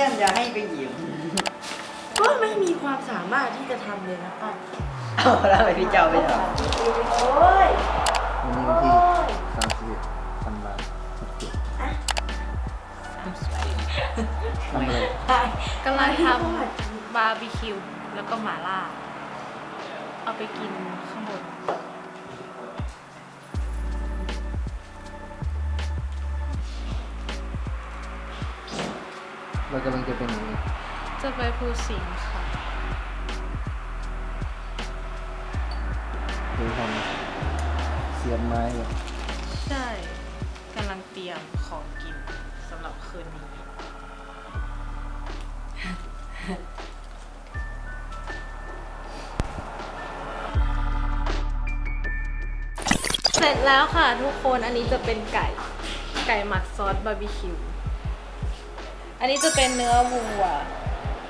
พื่อนจะให้ไปหยิบก็ไม่มีความสามารถที่จะทำเลยนะป้าเอาแล้วไปพี่เจ้าไปทโอ้ยวันนี้วันที่สามสิบเอ็ดธันวาคมหกเจ็ดทำอะไรกำลังทำบาร์บีคิว แล้วก็หมาล่า เอาไปกินข้างบน เรากำลังจะเป็นอย่างนี้จะไปภูสิงห์ค่ะคือทำเสียบไม้แบบใช่กำลังเตรียมของกินสำหรับคืนนี้ เสร็จแล้วค่ะทุกคนอันนี้จะเป็นไก่ ไก่หมักซอสบาร์บีคิว อันนี้จะเป็นเนื้อวัว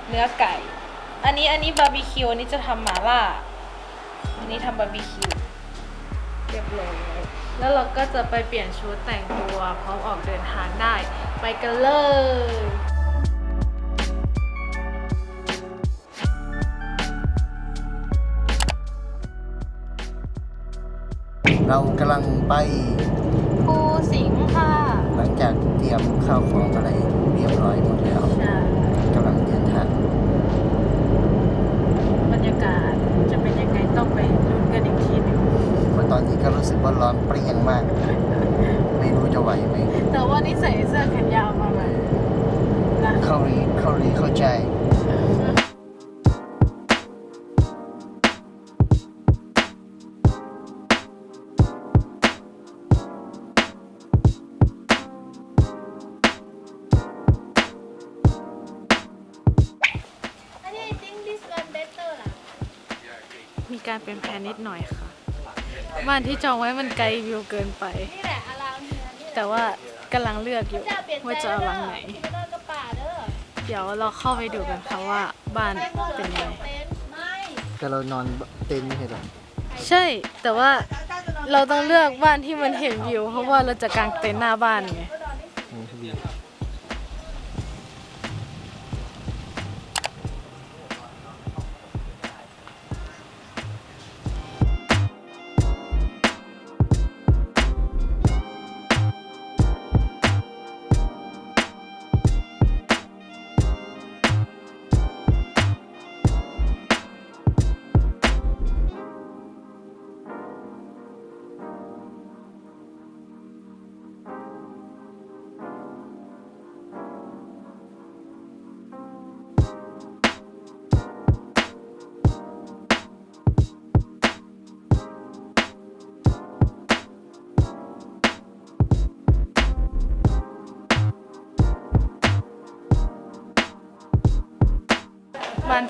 เนื้อไก่ อันนี้อันนี้บาร์บีคิวอันนี้จะทำหมาล่า อันนี้ทำบาร์บีคิวเรียบร้อยแล้วเราก็จะไปเปลี่ยนชุดแต่งตัวพร้อมออกเดินทางได้ ไปกันเลยเรากำลังไป ภูสิงห์ค่ะ หลังจากเต รียมข้าวของอะไรเรียบร้อยหมดแล้วใช่กำลังเดินทางบรรยากาศจะเป็นยังไงต้องไปลุ้นกันอีกทีหนึงเพราะตอนนี้ก็รู้สึกว่าร้อนเปรี้ยงมาก ไม่รู้จะไหวไหมแต่ว่านี่ใส่เสื้อแขนยาวมาไหมนะ เข้ารีเข้ารีเข้าใจ เป็นแพลนนิดหน่อยค่ะ บ้านที่จองไว้มันไกลวิวเกินไปแต่ว่ากำลังเลือกอยู่ว่าจะเอาหลังไหนเดี๋ยวเราเข้าไปดูกันค่ะว่าบ้านเป็นยังไงแต่เรานอนเต็นท์ไม่ใช่เหรอใช่ แต่ว่าเราต้องเลือกบ้านที่มันเห็นวิว เพราะว่าเราจะกางเต็นท์หน้าบ้านไง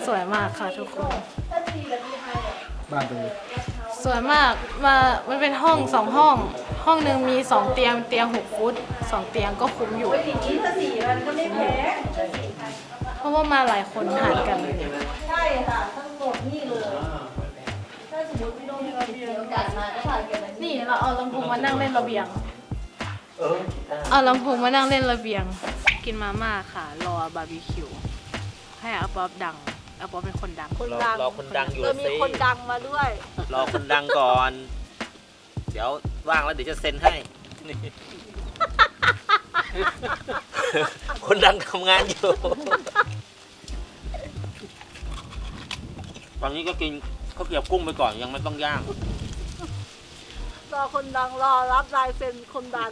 สวยมากค่ะทุกคน บ้านตรงนี้สวยมากมามันเป็นห้องสองห้อง ห้องหนึ่งมีสองเตียงเตียงหกฟุตสองเตียงก็คุ้มอยู่นี้ถ้าสี่มันก็ไม่แพงเพราะว่ามาหลายคนหารกันเลยใช่ค่ะทั้งหมดนี่เลย ถ้าสมมติพี่โดมมีโอกาสมาก็พาแกไปนี่เราเอาลำโพงมานั่งเล่นระเบียง เอาลำโพงมานั่งเล่นระเบียง กินมาม่าค่ะ รอบาร์บีคิว ให้อาป๊อบดัง อาป๊อบเป็นคนดัง คนรอดังรอคนดังอยู่เออมีสิคนดังมาด้วย รอคนดังก่อน เดี๋ยวว่างแล้วเดี๋ยวจะเซ็นให้นี่ คนดังทำงานอยู่ตอนนี้ก็กินข้าวเกรียบกุ้งไปก่อนยังไม่ต้องย่าง รอคนดังรอรับลายเซ็นคนดัง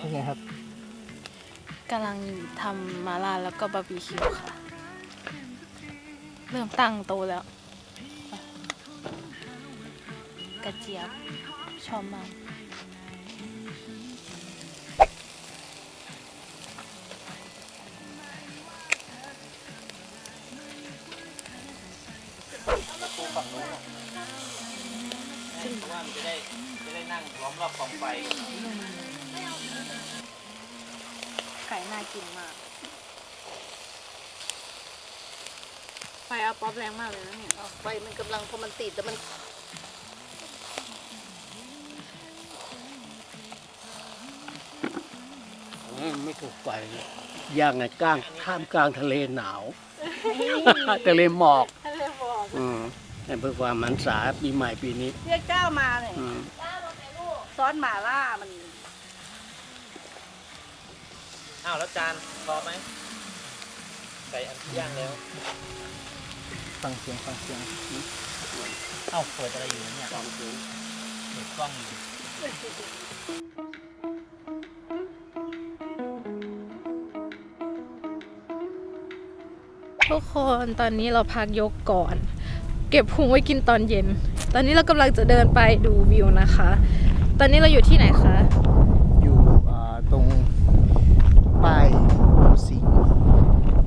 เป็นไงครับ กำลังทำมาล่าแล้วก็บาร์บีคิวค่ะ เริ่มตั้งโตแล้ว กระเจี๊ยบชอบมากเพราะว่ามันจะได้จะได้นั่งล้อมรอบกองไฟ ไก่น่ากินมาก ไฟเอาป๊อปแรงมากเลยนะเนี่ยไฟมันกำลังพอมันติดแต่มันไม่ถูกไปย่างไงกลางท่ามกลางทะเลหนาว ทะเลหมอก ทะเลบอกอืมให้เพื่อความมันษาปีใหม่ปีนี้ เรียกเจ้ามาเนี่ยอืม ซอสหม่าล่ามัน อ้าวแล้วจานพอไหมใส่อันที่ย่างแล้ว ฟังเสียงฟังเสียงเอ้าเปิดอะไรอยู่เนี่ยเปิดกล้องอยู่ทุกคนตอนนี้เราพักยกก่อน เก็บพุงไว้กินตอนเย็น ตอนนี้เรากำลังจะเดินไปดูวิวนะคะ ตอนนี้เราอยู่ที่ไหนคะ อยู่อ่าตรงป้ายสิงห์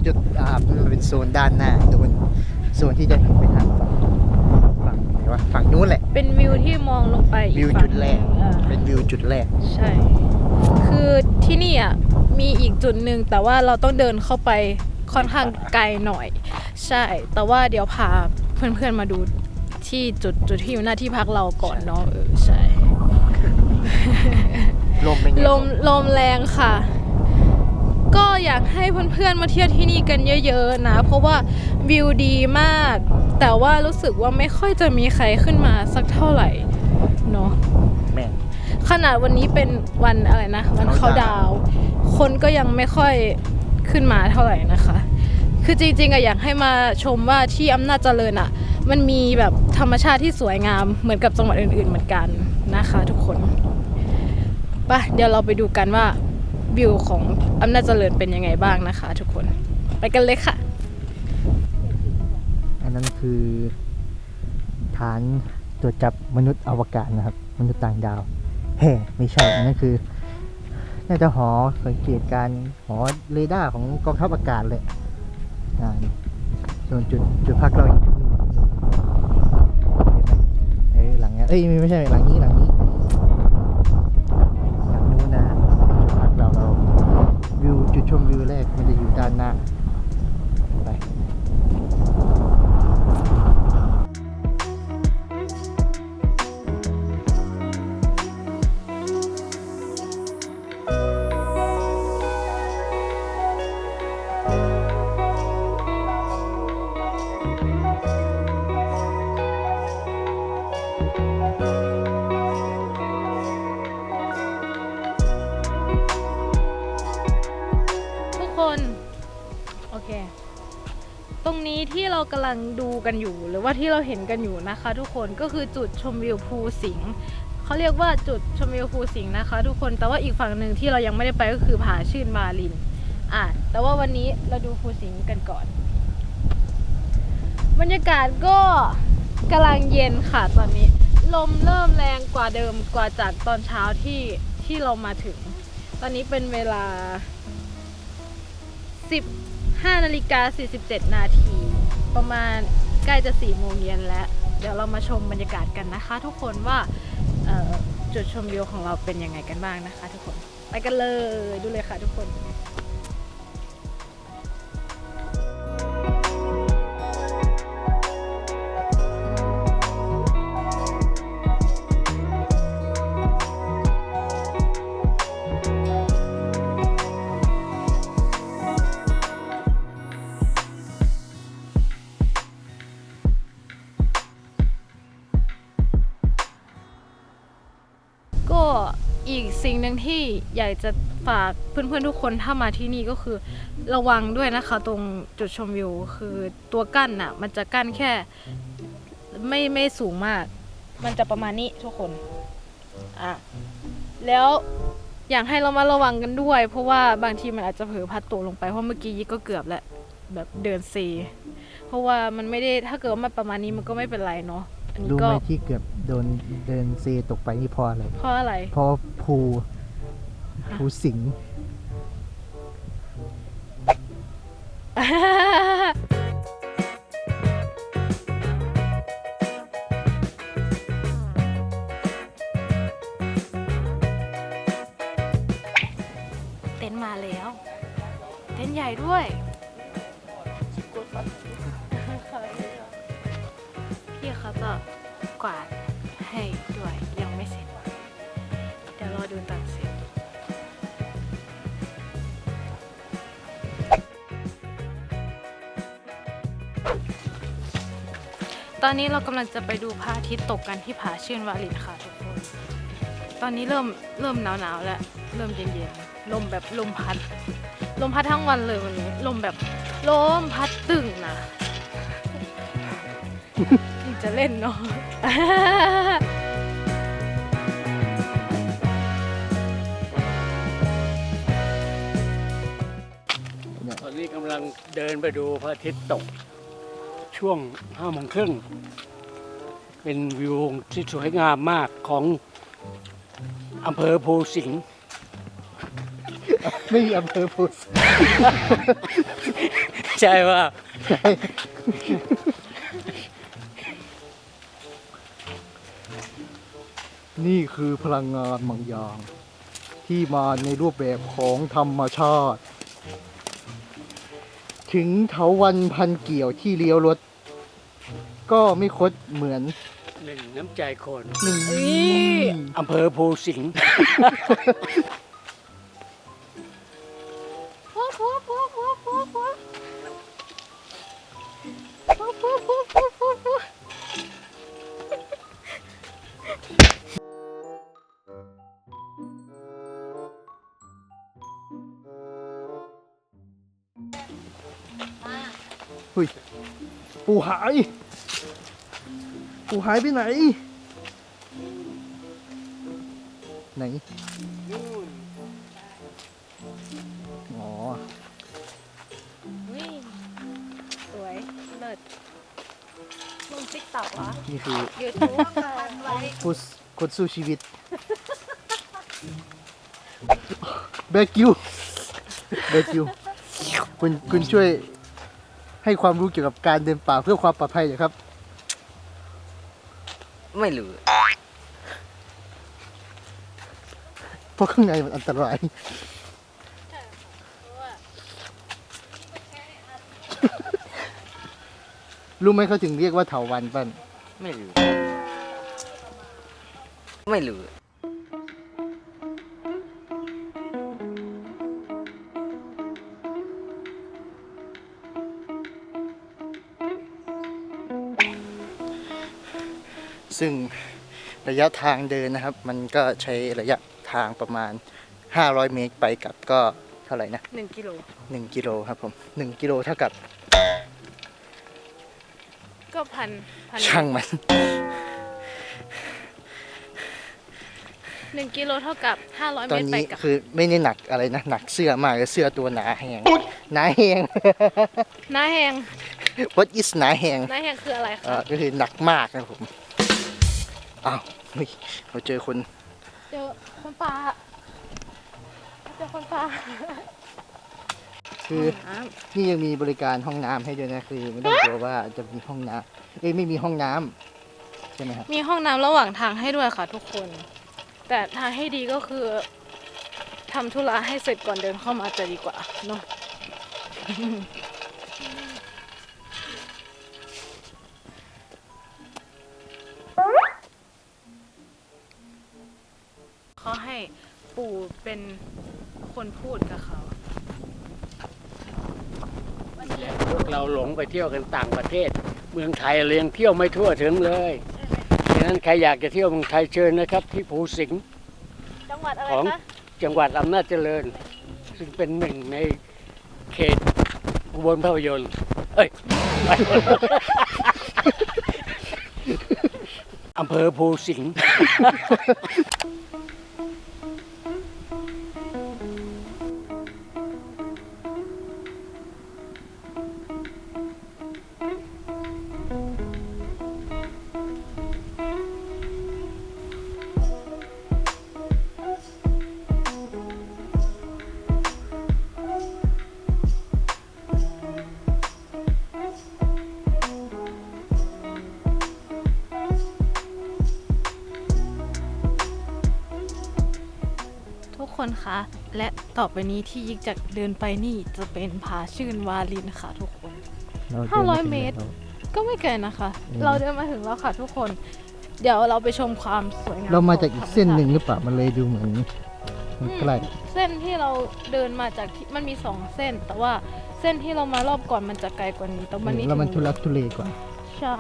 จุดอ่ามันเป็นโซนด้านหน้าโดนโซน ที่จะถึงไปทางฝั่งฝั่งไหนวะฝั่งนู้นแหละ เป็นวิวที่มองลงไปอีวิวฝั่งจุดแรก หนึ่งอ่าเป็นวิวจุดแรก ใช่ คือที่นี่อะมีอีกจุดหนึ่งแต่ว่าเราต้องเดินเข้าไปค่อนข้างไกลหน่อย ใช่ แต่ว่าเดี๋ยวพาเพื่อนๆมาดูที่จุดจุดที่อยู่หน้าที่พักเราก่อนเนาะเออใช่ ลมเป็นไงลมลมแรงค่ะ ก็อยากให้เพื่อนๆมาเที่ยวที่นี่กันเยอะๆนะ เพราะว่าวิวดีมาก แต่ว่ารู้สึกว่าไม่ค่อยจะมีใครขึ้นมาสักเท่าไหร่เนาะแม่นขนาดวันนี้เป็นวันอะไรนะ วันเขาเขาดาดาววน์คนก็ยังไม่ค่อยขึ้นมาเท่าไหร่นะคะ คือจริงๆอะอยากให้มาชมว่าที่อำนาจเจริญอะมันมีแบบธรรมชาติที่สวยงามเหมือนกับจังหวัดอื่นๆเหมือนกันนะคะ ทุกคนไปเดี๋ยวเราไปดูกันว่า วิวของอำนาจเจริญเป็นยังไงบ้างนะคะ ทุกคน ไปกันเลยค่ะ อันนั้นคือฐานตรวจจับมนุษย์อวกาศนะครับ มนุษย์ต่างดาวเฮ้ไม่ใช่ อันนั้นคือ น่าจะหอสังเกตการหอเรดาร์ของกองทัพอากาศเลยอ่านี่ส่วนจุดจุดพักเราอยู่ที่นู่นเห็นไหมเอ้ยหลังเนี้ยเอ้ยไม่ใช่หลังนี้หลัง ชมวิวแรกมันจะอยู่ด้านหน้า เรากำลังดูกันอยู่ หรือว่าที่เราเห็นกันอยู่นะคะ ทุกคนก็คือจุดชมวิวภูสิงห์เขาเรียกว่าจุดชมวิวภูสิงห์นะคะ ทุกคนแต่ว่าอีกฝั่งหนึ่งที่เรายังไม่ได้ไปก็คือผาชื่นมาลินอะแต่ว่าวันนี้เราดูภูสิงห์กันก่อน บรรยากาศก็กำลังเย็นค่ะตอนนี้ ลมเริ่มแรงกว่าเดิมกว่าจากตอนเช้าที่ที่เรามาถึง ตอนนี้เป็นเวลา 15นาฬิกา47 นาที ประมาณใกล้จะ4โมงเย็นแล้ว เดี๋ยวเรามาชมบรรยากาศกันนะคะ ทุกคนว่าจุดชมวิวของเราเป็นยังไงกันบ้างนะคะ ทุกคน ไปกันเลยดูเลยค่ะทุกคน จะฝากเพื่อนๆทุกคนถ้ามาที่นี่ก็คือระวังด้วยนะคะ ตรงจุดชมวิวคือตัวกั้นน่ะ มันจะกั้นแค่ไม่ไม่สูงมาก มันจะประมาณนี้ทุกคนอะแล้วอยากให้เรามาระวังกันด้วย เพราะว่าบางทีมันอาจจะเผลอพัดตกลงไปเพราะเมื่อกี้ยี่ก็เกือบแล้วแบบเดินเซเพราะว่ามันไม่ได้ถ้าเกิดว่ามันประมาณนี้มันก็ไม่เป็นไรเนาะอันนี้รู้ก็ไหมที่เกือบโดนเดินเซตกไปนี่เพราะอะไร เพราะอะไร เพราะภู ภูสิงห์เต็นท์มาแล้ว เต็นท์ใหญ่ด้วย พี่เขาจะกวาดให้ด้วยยังไม่เสร็จ เดี๋ยวรอดูตอน ตอนนี้เรากำลังจะไปดูพระอาทิตย์ตกกันที่ผาชื่นวาลินค่ะทุกคน ตอนนี้เริ่มเริ่มหนาวหนาวๆแล้ว เริ่มเย็นๆ ลมแบบลมพัด ลมพัดทั้งวันเลยวันนี้ ลมแบบลมพัดตึงนะยังจะเล่นเนาะตอนนี้กำลังเดินไปดูพระอาทิตย์ตก ช่วงห้าโมงครึ่ง เป็นวิวที่สวยงามมากของอำเภอภูสิงห์ไม่มีอำเภอพุทธใช่ว่า นี่คือพลังงานบางอย่าง ที่มาในรูปแบบของธรรมชาติ ถึงเถาวันพันเกี่ยวที่เลี้ยวรถ ก็ไม่คดเหมือนหนึ่งน้ำใจคนหนึ่งอำเภอภูสิงห์ ปูหาย ปูหายไปไหน ไหน อ๋อนี่สวย เลิศลงติ๊กต็อกเหรอนี่คือยูทูบไว้ผู้สคนสู้ชีวิต แบกิว แบกิว คุณคุณช่วย ให้ความรู้เกี่ยวกับการเดินป่าเพื่อความปลอดภัยหน่อยครับ ไม่รู้เพราะข้างในมันอันตราย รู้ไหมเขาถึงเรียกว่าเถาวันปั้นไม่รู้ไม่รู้ ซึ่งระยะทางเดินนะครับ มันก็ใช้ระยะทางประมาณ 500 เมตรไปกลับก็เท่าไหร่นะหนึ่งกิโล1กิโลครับผม1กิโลเท่ากับก็พันพันช่างมัน หนึ่งกิโลเท่ากับห้าร้อยตเมอนตรไปนี้กับคือไม่ได้หนักอะไรนะ หนักเสื้อมากเลยเสื้อตัวหนาแหงหนาแหงหน้าแหง What is หนาแหงหน้าแหงคืออะไรเอ่คะอก็คือหนักมากนะครับผม อ้าวเฮ้ยเราเจอคนเจอคนป่าเจอคนป่าคือนี่ยังมีบริการห้องน้ำให้ด้วยนะคือไม่ต้องกลัวว่าจะมีห้องน้ำเอ้ยไม่มีห้องน้ำใช่ไหมครับมีห้องน้ำระหว่างทางให้ด้วยค่ะทุกคน แต่ทางให้ดีก็คือทำธุระให้เสร็จก่อนเดินเข้ามาจะดีกว่าเนาะ ปู่เป็นคนพูดกับเขาพวกเราหลงไปเที่ยวกันต่างประเทศ เมืองไทยเรียงเที่ยวไม่ทั่วถึงเลยดังนั้นใครอยากจะเที่ยวเมืองไทยเชิญนะครับ ที่ภูสิงห์จังหวัดอะไรของคะจังหวัดอำนาจเจริญ ซึ่งเป็นหนึ่งในเขตอุบลภาพยนตร์เอ้ยอำเภอภูสิงห์ ทุกคนคะ และต่อไปนี้ที่ยิกจะเดินไปนี่จะเป็นผาชื่นวาลินค่ะทุกคน 500 เมตร ก็ไม่ไกลนะคะอืมเราเดินมาถึงแล้วค่ะทุกคน เดี๋ยวเราไปชมความสวยงามเรามาจากอีกเส้นหนึ่งขหอรือเปล่า มันเลยดูเหมือนมันใกล้ธรรมชาติเส้นที่เราเดินมาจากที่มันมีสองเส้น แต่ว่าเส้นที่เรามารอบก่อนมันจะไกลกว่านี้แต่วันนี้แล้วมันถึทุงลักทุเลกว่าใใช่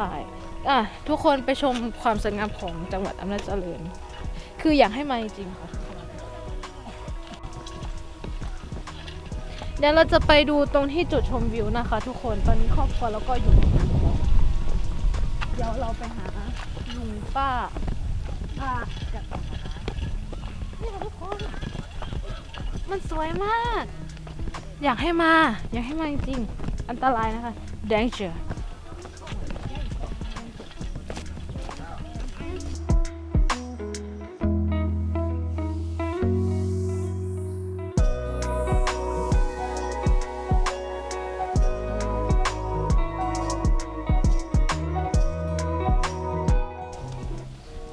อะทุกคนไปชมความสวยงามของจังหวัดอำนาจเจริญ คืออยากให้มาจริงๆค่ะ เดี๋ยวเราจะไปดูตรงที่จุดชมวิวนะคะ ทุกคนตอนนี้ครอบครัวแล้วก็อยู่ เดี๋ยวเราไปหาลุงป้าป้ากันนี่ค่ะทุกคน มันสวยมาก อยากให้มา อยากให้มาจริงๆอันตรายนะคะ danger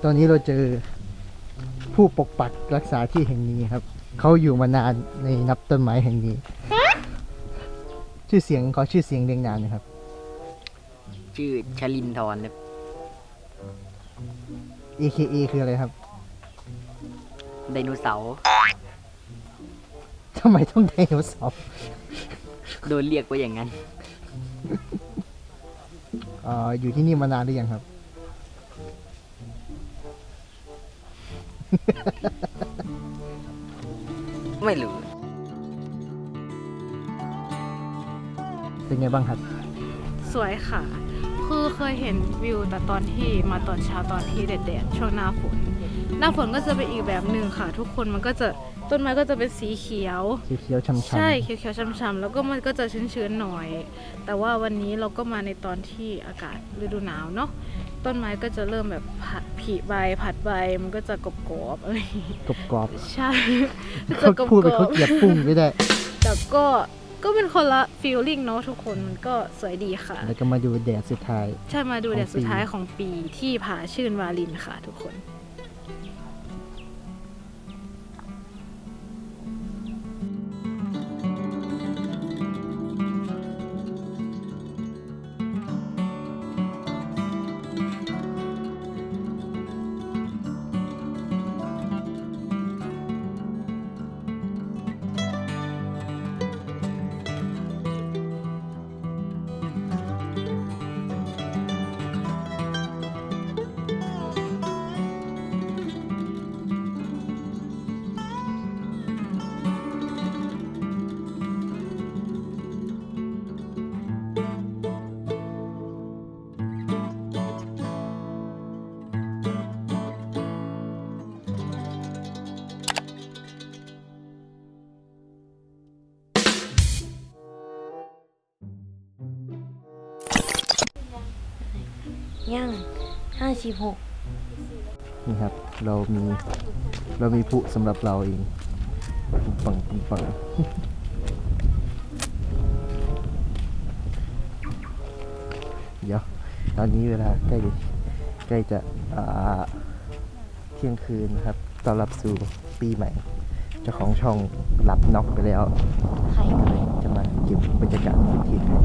อนนี้เราเจอผู้ปกปักรักษาที่แห่งนี้ครับ เขาอยู่มานานในนับต้นไม้แห่งนี้ ชื่อเสียงขอชื่อเสียงเรียงนามหนะครับ ชื่อชลินทรครับ AKA คืออะไรครับ ไดโนเสาร์ทำไมต้องไดโนเสาร์โดนเรียกว่าอย่างนั้น เอ่ออยู่ที่นี่มานานหรือยังครับ ไม่รู้ เป็นไงบ้างครับ สวยค่ะ คือเคยเห็นวิวแต่ตอนที่มาตอนเช้าตอนที่แดดๆช่วงหน้าฝน หน้าฝนก็จะเป็นอีกแบบหนึ่งค่ะ ทุกคนมันก็จะต้นไม้ก็จะเป็นสีเขียวสีเขียวช้ำๆ ใช่เขียวๆช้ำๆแล้วก็มันก็จะชื้นๆหน่อย แต่ว่าวันนี้เราก็มาในตอนที่อากาศฤดูหนาวเนาะ ต้นไม้ก็จะเริ่มแบบผัดผีใบผัดใบมันก็จะกรอบๆอะไรอย่างงี้กรอบใช่ๆจะเขากรพูดไปอเขาบเกลียดปุ้งไม่ได้ๆแต่ก็ก็เป็นคนละฟีลลิ่งเนาะทุกคนมันก็สวยดีค่ะ แล้วก็มาดูแดดสุดท้าย ใช่มาดูของแดดสุดปีท้ายของปีที่ผาชื่นวาลินค่ะทุกคน สิบหกนี่ครับ เรามี เรามีผู้สำหรับเราเองปุ้งปังปุ้งปังเดี๋ยว ตอนนี้เวลาใกล้ใกล้จะอ่าเที่ยงคืนนะครับต้อนรับสู่ปีใหม่ เจ้าของช่องหลับน็อกไปแล้วใครก็เลยจะมาเก็บบรรยากาศพื้นที่ให้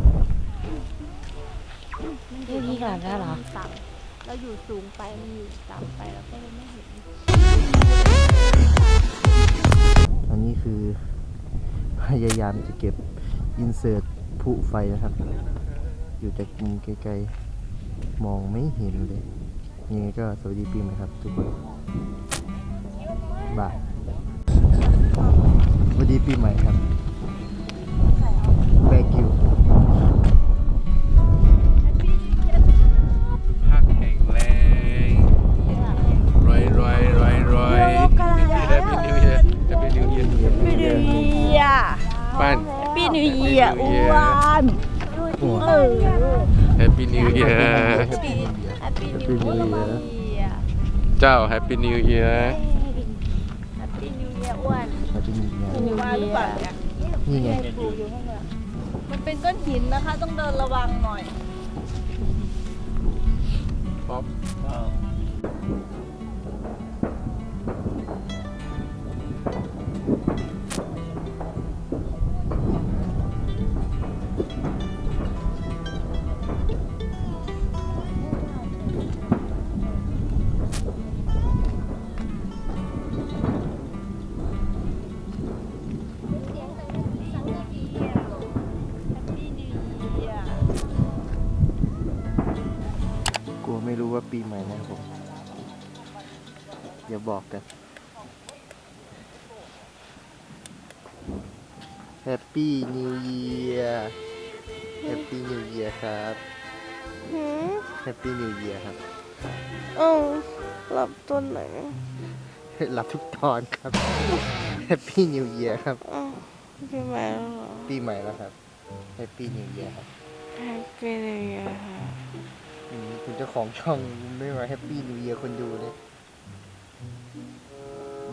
พี่พี่กลับแล้วเหรอต่ำ เราอยู่สูงไปมันอยู่ต่ำไปเราก็เลยไม่เห็น อันนี้คือพยายามจะเก็บอินเสิร์ตผู้ไฟนะครับ อยู่จากมุมไกลๆ มองไม่เห็นเลย ยังไงก็สวัสดีปีใหม่ครับทุกคนบายสวัสดีปีใหม่ครับแบ บ้านพี่นิวเยียอ้วนโอ้เออ แฮปปี้นิวเยียร์แฮปปี้ปีนิวนี้เยอะเยียเจ้าแฮปปี้นิวเยียร์แฮปปี้นิวเยียอ้วนมาที่นี่เนี่ยนิวเยียนี่ไงมันเป็นก้อนหินนะคะ ต้องเดินระวังหน่อย ป๊อป ย่าบอกกัน Happy New Year Happy New Year ครับหืม Happy New Year ครับเอ้าหลับตัวไหนรับทุกตอนครับ Happy New Year ครับอ้าวพี่ใหม่แล้วเหรอปีใหม่แล้วครับ Happy New Year ครับแฮปปี้นิวเยียร์ค่ะอืมคุณเจ้าของช่องไม่มา Happy New Year คนดูเลย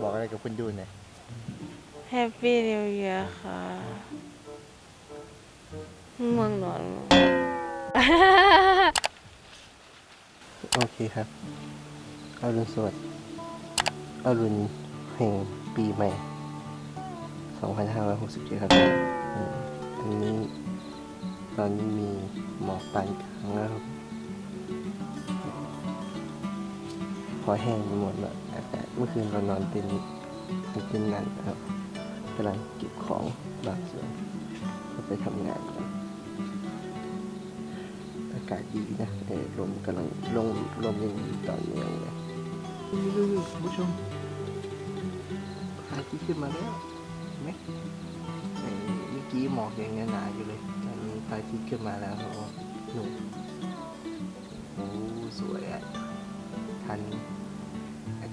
บอกอะไรกับคนดูหน่อยแฮปปี้นิวเยียร์ค่ะง่วงนอนโอเคครับอรุณสวัสดิ์อรุณแห่งปีใหม่ 2567 ครับอืมอันนี้ตอนนี้มีหมอกปานกลางแล้วครับ อแห้งไปหมดแล้วอากาศเมื่อคืนเรานอนเต็นเต็นนั้นครับกำลังเก็บของบางส่วนไปทำงานกันอากาศดีนะเออลมกำลังลมลมยังมีต่อเนื่องเลยดูคุณผู้ชมพระอาทิตย์ขึ้นมาแล้วไหมเมื่อกี้หมอกยังหนาอยู่เลยตอนนี้พระอาทิตย์ขึ้นมาแล้วหนุ่มโอ้สวยอะทัน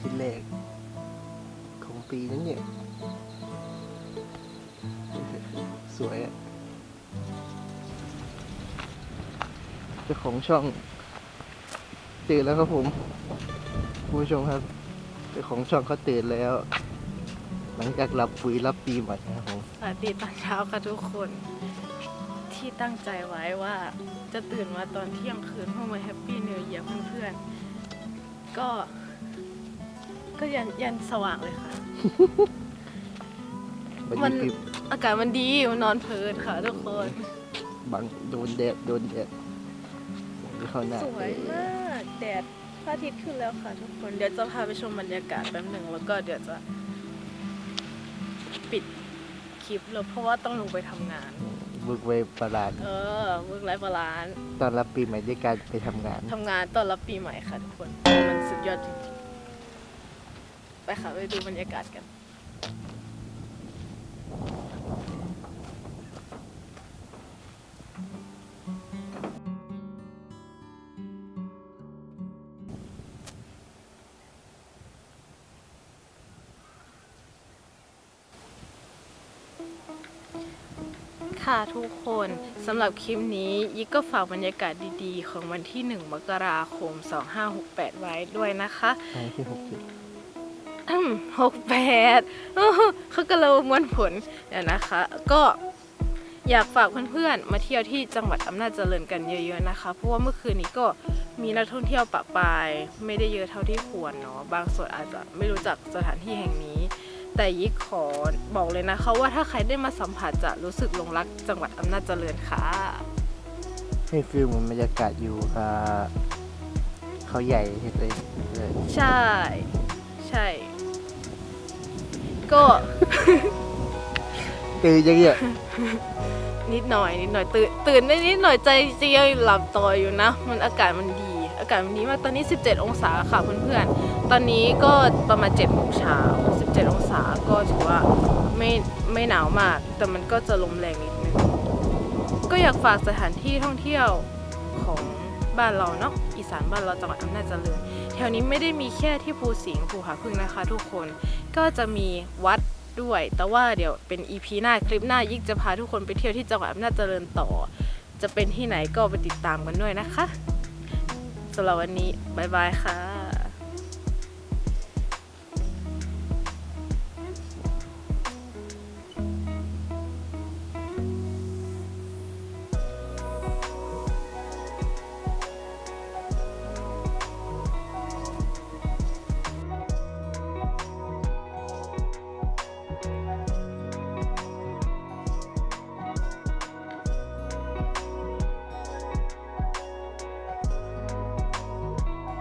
อาทิตย์แรกของปีนั้นเนี่ย สวยอะเจ้าของช่องตื่นแล้วครับผมคุณผู้ชมครับเจ้าของช่องเขาตื่นแล้ว หลังจากรับปุ๋ยรับปีใหม่นะครับผมสวัสดีตอนเช้าค่ะทุกคนที่ตั้งใจไว้ว่าจะตื่นมาตอนเที่ยงคืนเพื่อมาแฮปปี้นิวเยียร์เพื่อนๆก็ ก็ยันยันสว่างเลยค่ะวันมันี้นคืออากาศมันดีมันนอนเพลินค่ะทุกคน บังโดนแดดโดนแดดเข้าหน้าสวยมากแดดพระอาทิตย์ขึ้นแล้วค่ะทุกคน เดี๋ยวจะพาไปชมบรรยากาศแป๊บหนึ่งแล้วก็เดี๋ยวจะปิดคลิปเลยเพราะว่าต้องลงไปทำงานบึกเวประหลาดเออเวิร์กไลฟ์บาลานซ์ตอนรับปีใหม่ด้วยการไปทำงาน ทำงานต้อนรับปีใหม่ค่ะทุกคน มันสุดยอดจริงๆ ไปค่ะ ไปดูบรรยากาศกัน ค่ะทุกคนสำหรับคลิปนี้ยิกก็ฝากบรรยากาศดีๆ ของวันที่ 1 มกราคม 2568 ไว้ด้วยนะคะ ใช่ที่หกสิบ หกแปดเขาก็เราม้วนผลเดี๋ยวนะคะ ก็อยากฝากเพื่อนๆ มาเที่ยวที่จังหวัดอำนาจเจริญกันเยอะๆนะคะ เพราะว่าเมื่อคืนนี้ก็มีนักท่องเที่ยวปะปาย ไม่ได้เยอะเท่าที่ควรเนาะ บางส่วนอาจจะไม่รู้จักสถานที่แห่งนี้ แต่ยิกขอบอกเลยนะคะว่าถ้าใครได้มาสัมผัสจะรู้สึกหลงรักจังหวัดอำนาจเจริญค่ะให้ฟิลเหมือนบรรยากาศอยู่อ่าเขาใหญ่เลยเลยใช่ ใช่ ก็ ตื่นยังเนี่ยนิดหน่อยนิดหน่อยตื่นตื่นได้นิดหน่อยใจจริงๆยังหลับต่ออยู่นะ มันอากาศมันดี อากาศมันดีมากตอนนี้ 17 องศาค่ะเพื่อนๆ ตอนนี้ก็ประมาณ7โมงเช้า17 องศาก็ถือว่าไม่ไม่หนาวมาก แต่มันก็จะลมแรงนิดนึงก็อยากฝากสถานที่ท่องเที่ยวของบ้านเราเนาะอีสานบ้านเราจังหวัดอำนาจเจริญแถวนี้ไม่ได้มีแค่ที่ภูสิงห์ภูผาพึ่งนะคะ ทุกคน ก็จะมีวัดด้วย แต่ว่าเดี๋ยวเป็น EP หน้าคลิปหน้ายิกจะพาทุกคนไปเที่ยวที่จังหวัดอำนาจเจริญต่อ จะเป็นที่ไหนก็ไปติดตามกันด้วยนะคะสำหรับวันนี้ บ๊ายบายค่ะ